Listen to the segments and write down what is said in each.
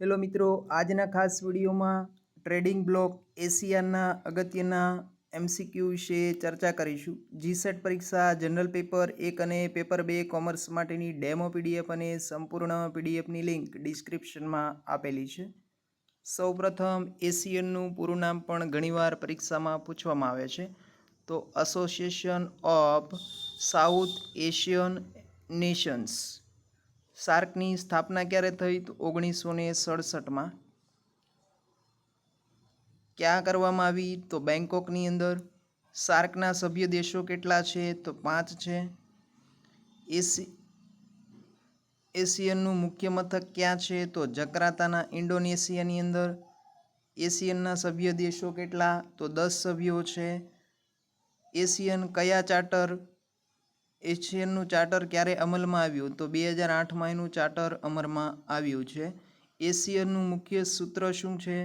Hello મિત્રો, આજના ખાસ વિડીયોમાં ટ્રેડિંગ બ્લોક એશિયાના અગત્યના એમસીક્યુ વિશે ચર્ચા કરીશું. જીસેટ પરીક્ષા, જનરલ પેપર, એક અને પેપર બે કોમર્સ માટેની ડેમો પીડીએફ અને સંપૂર્ણ પીડીએફની લિંક ડિસ્ક્રિપ્શનમાં આપેલી છે. સૌપ્રથમ, એશિયનનું પૂરું નામ પણ ઘણીવાર પરીક્ષામાં પૂછવામાં આવે છે. તો association of South Asian nations સાર્કની સ્થાપના ક્યારે થઈ? તો ઓગણીસો ને સડસઠમાં. ક્યાં કરવામાં આવી? તો બેંકોકની અંદર. સાર્કના સભ્ય દેશો કેટલા છે? તો પાંચ છે. એસી, એશિયનનું મુખ્ય મથક ક્યાં છે? તો જકરાતાના ઇન્ડોનેશિયાની અંદર. એશિયનના સભ્ય દેશો કેટલા? તો દસ સભ્યો છે. એશિયન કયા ચાર્ટર એશિયનનું ચાર્ટર ક્યારે અમલમાં આવ્યું? તો બે હજાર આઠમાં એનું ચાર્ટર અમલમાં આવ્યું છે. એશિયનનું મુખ્ય સૂત્ર શું છે?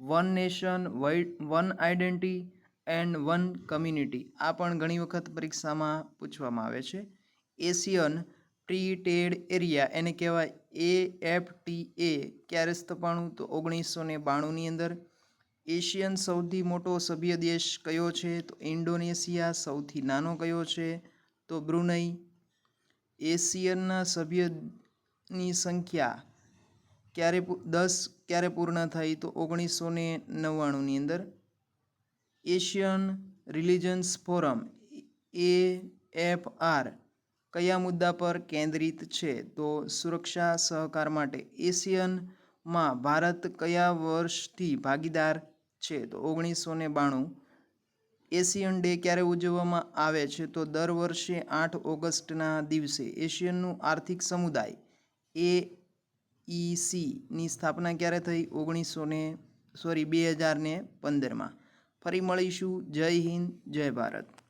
One nation one identity and one community. આ પણ ઘણી વખત પરીક્ષામાં પૂછવામાં આવે છે. એશિયન ફ્રી ટેડ એરિયા એને કહેવાય એ એફ ટી એ ક્યારે સ્થપાણું તો ઓગણીસો ને બાણુંની અંદર. એશિયન સૌથી મોટો સભ્ય દેશ કયો છે? તો ઇન્ડોનેશિયા સૌથી નાનો કયો છે? તો બ્રુનઈ એશિયનના સભ્યની સંખ્યા ક્યારે દસ ક્યારે પૂર્ણ થઈ તો ઓગણીસો ને નવ્વાણુંની અંદર. Asian religions forum, A, F, R કયા મુદ્દા પર કેન્દ્રિત છે? તો સુરક્ષા સહકાર માટે એશિયનમાં ભારત કયા વર્ષથી ભાગીદાર છે? તો ઓગણીસો ને બાણું એશિયન ડે ક્યારે ઉજવવામાં આવે છે તો દર વર્ષે આઠ ઓગસ્ટના દિવસે એશિયનનું આર્થિક સમુદાય એ ની સ્થાપના ક્યારે થઈ? ઓગણીસો ને સોરી, બે હજાર પંદરમાં. ફરી મળીશું. જય હિન્દ, જય ભારત.